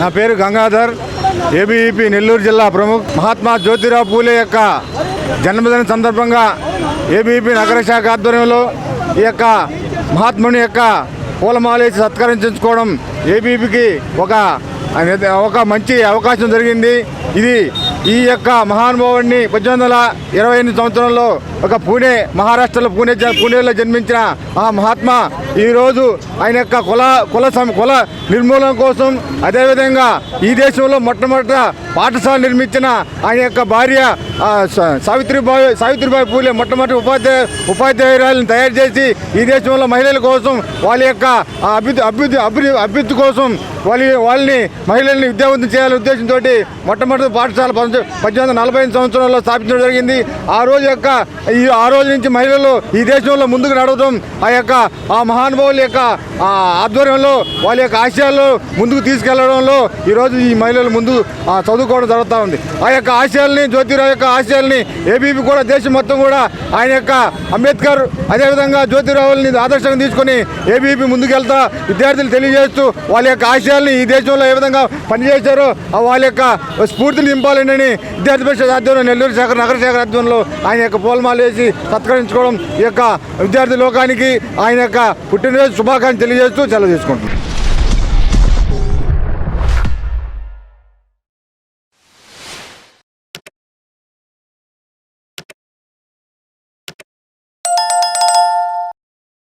నా పేరు గంగాధర్ ఏబీఈపీ నెల్లూరు జిల్లా ప్రముఖ్ మహాత్మా జ్యోతిరావు పూలే యొక్క జన్మదిన సందర్భంగా ఏబీఈపీ నగర శాఖ ఆధ్వర్యంలో ఈ యొక్క మహాత్ముని యొక్క పూలమాలేసి సత్కరించుకోవడం ఏబీపీకి ఒక ఒక మంచి అవకాశం జరిగింది. ఇది ఈ యొక్క మహానుభావుడిని పద్దెనిమిది వందల ఇరవై ఎనిమిది సంవత్సరంలో ఒక పూణే మహారాష్ట్రలో పూణే పూణేలో జన్మించిన ఆ మహాత్మా ఈరోజు ఆయన యొక్క కుల కుల కుల నిర్మూలన కోసం అదేవిధంగా ఈ దేశంలో మొట్టమొదట పాఠశాల నిర్మించిన ఆయన యొక్క భార్య సావిత్రిబాయి సావిత్రిబాయి పూలే మొట్టమొదటి ఉపాధ్యాయ ఉపాధ్యాయురాలను తయారు చేసి ఈ దేశంలో మహిళల కోసం వాళ్ళ యొక్క అభివృద్ధి అభివృద్ధి అభివృద్ధి అభివృద్ధి కోసం వాళ్ళ వాళ్ళని మహిళల్ని విద్యావంతం చేయాలనే ఉద్దేశంతో మొట్టమొదటి పాఠశాల పంతొమ్మిది పద్దెనిమిది వందల నలభై ఐదు సంవత్సరంలో స్థాపించడం జరిగింది. ఆ రోజు యొక్క ఈ ఆ రోజు నుంచి మహిళలు ఈ దేశంలో ముందుకు నడవడం ఆ యొక్క ఆ మహానుభావుల యొక్క ఆధ్వర్యంలో వాళ్ళ యొక్క ఆశయాలు ముందుకు తీసుకెళ్ళడంలో ఈరోజు ఈ మహిళలు ముందు చదువు చదువుకోవడం జరుగుతూ ఉంది. ఆ యొక్క ఆశయాల్ని జ్యోతిరావు యొక్క ఆశయాల్ని ఏబీపీ కూడా దేశం మొత్తం కూడా ఆయన యొక్క అంబేద్కర్ అదేవిధంగా జ్యోతిరావుని ఆదర్శంగా తీసుకొని ఏబీపీ ముందుకెళ్తా విద్యార్థులు తెలియజేస్తూ వాళ్ళ యొక్క ఆశయాల్ని ఈ దేశంలో ఏ విధంగా పనిచేశారో వాళ్ళ యొక్క స్ఫూర్తిని నింపాలని విద్యార్థి పరిషత్ ఆధ్వర్యంలో నెల్లూరు శాఖ నగర శాఖ ఆధ్వర్యంలో ఆయన యొక్క పూలమాలు వేసి సత్కరించుకోవడం ఈ యొక్క విద్యార్థి లోకానికి ఆయన యొక్క పుట్టినరోజు శుభాకాంక్షలు తెలియజేస్తూ సెలవు తీసుకుంటున్నాను